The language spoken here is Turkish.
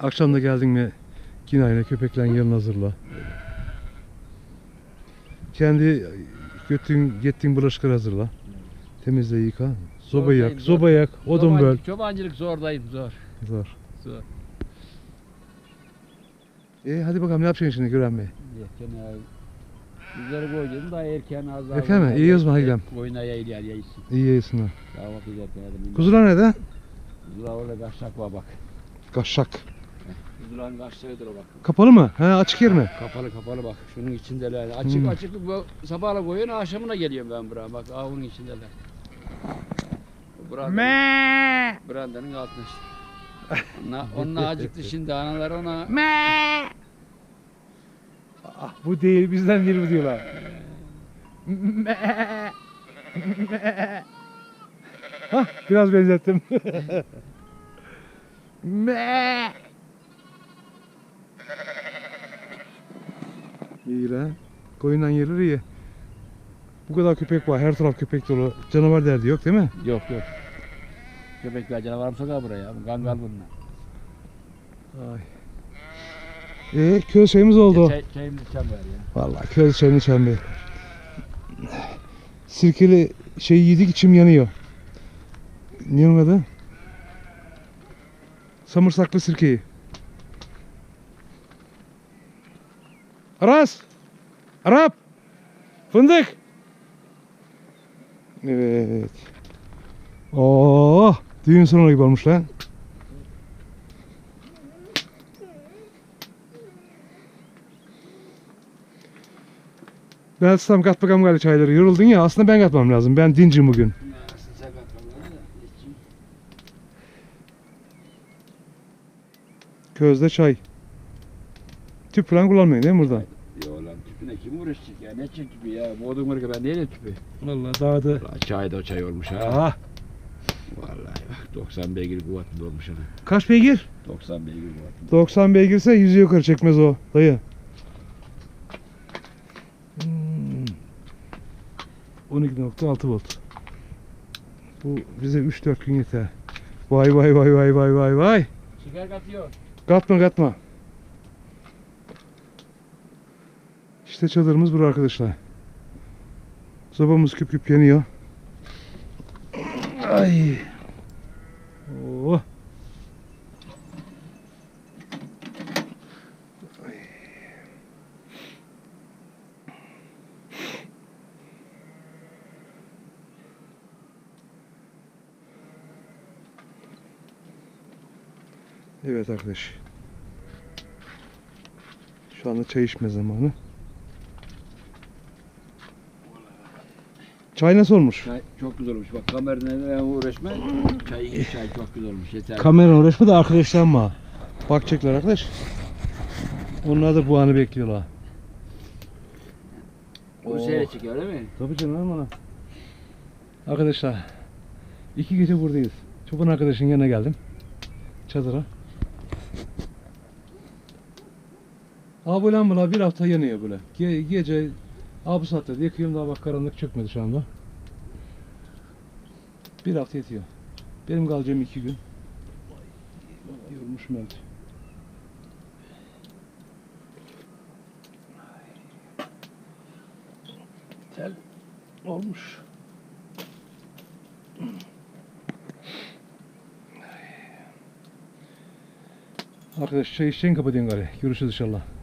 Akşam da geldin mi yine aynı köpeklerin yerini hazırla. Kendi götün, gittiğin bulaşıkları hazırla. Temizle yıka. Soba yak, zor. soba yak, odun böl. Çobancılık zordayım zor. Zor. Zor. E hadi bakalım ne yapacaksın şimdi Güren Bey? Erken abi. Yüzleri koydum da erken az daha. Erken mi? İyi o zaman, hadi gidelim. Koyuna yayıl yer yayılsın. İyi yesinler. Daha vakit erken. Kuzular nerede? Kuzular orada kaçak var bak. Kaşak. Kuzuların kaçtığıdır o bak. Kapalı mı? He açık yer mi? Kapalı kapalı bak. Şunun içindeler. Açık Hmm. açık bu sabahla koyun akşamına geliyorum ben buraya. Bak avının içindeler. Brandanın, brandanın altında işte. Onunla, onunla acıktı şimdi analar ona. Ah, bu değil bizden değil bu diyorlar. Hah biraz benzettim. iyi lan. Koyundan yerleri iyi. Bu kadar köpek var. Her taraf köpek dolu. Canavar derdi yok değil mi? Yok yok. Köpekler canavarım sokar buraya. Bu Gangal bunlar. Ay. Ee, köz şeyimiz oldu. Çay, çayımızı içen var ya. Vallahi köz çayını içen bir. Sirkeli şey yedik içim yanıyor. Ne onun adı? Samırsaklı sirkeyi. Aras! Arap! Fındık! Evet. Oh! Düğün sonuna gibi olmuş lan. Ben tutsam kat bakalım gari çayları. Yoruldun ya aslında ben katmam lazım. Ben dincim bugün. Közde çay. Tüp falan kullanmayın değil mi burada? Ya lan tüpüne kim uğraşacak ya? Ne çek tüpü ya? Boğdum ırkı ben değil tüpü. Vallahi dağda. Ulan çay da o çay olmuş ha. Aha. Vallahi bak 90 beygir kuvvetli olmuş ha. Kaç beygir? 90 beygir kuvvetli. 90 beygirse yüzü yukarı çekmez o dayı. Hmm. 12.6 volt. Bu bize 3-4 gün yeter. Vay vay vay vay vay vay vay. Şeker katıyor. Katma katma. İşte çadırımız burada arkadaşlar. Sobamız küp küp yanıyor. Ay. Oh. Evet arkadaş. Şu anda çay içme zamanı. Çay nasıl olmuş? Çay çok güzel olmuş. Bak kamerayla uğraşma. Çay, çay çok güzel olmuş. Yeter. Kamera uğraşma da arkadaşlanma. Bakacaklar arkadaş. Onlar da bu anı bekliyorlar. o seyre çekiyor öyle mi? Tabii canım bana. Arkadaşlar iki gece buradayız. Çoban arkadaşın yanına geldim. Çadıra. Abi lambalar bir hafta yanıyor böyle. Ge- gece abi bu saatte de yakıyorum daha bak karanlık çökmedi şu anda. Bir hafta yetiyor. Benim kalacağım iki gün. Yorulmuşum evet. Tel olmuş. Arkadaş çay içeceğin kapatıyorsun gari. Görüşürüz inşallah.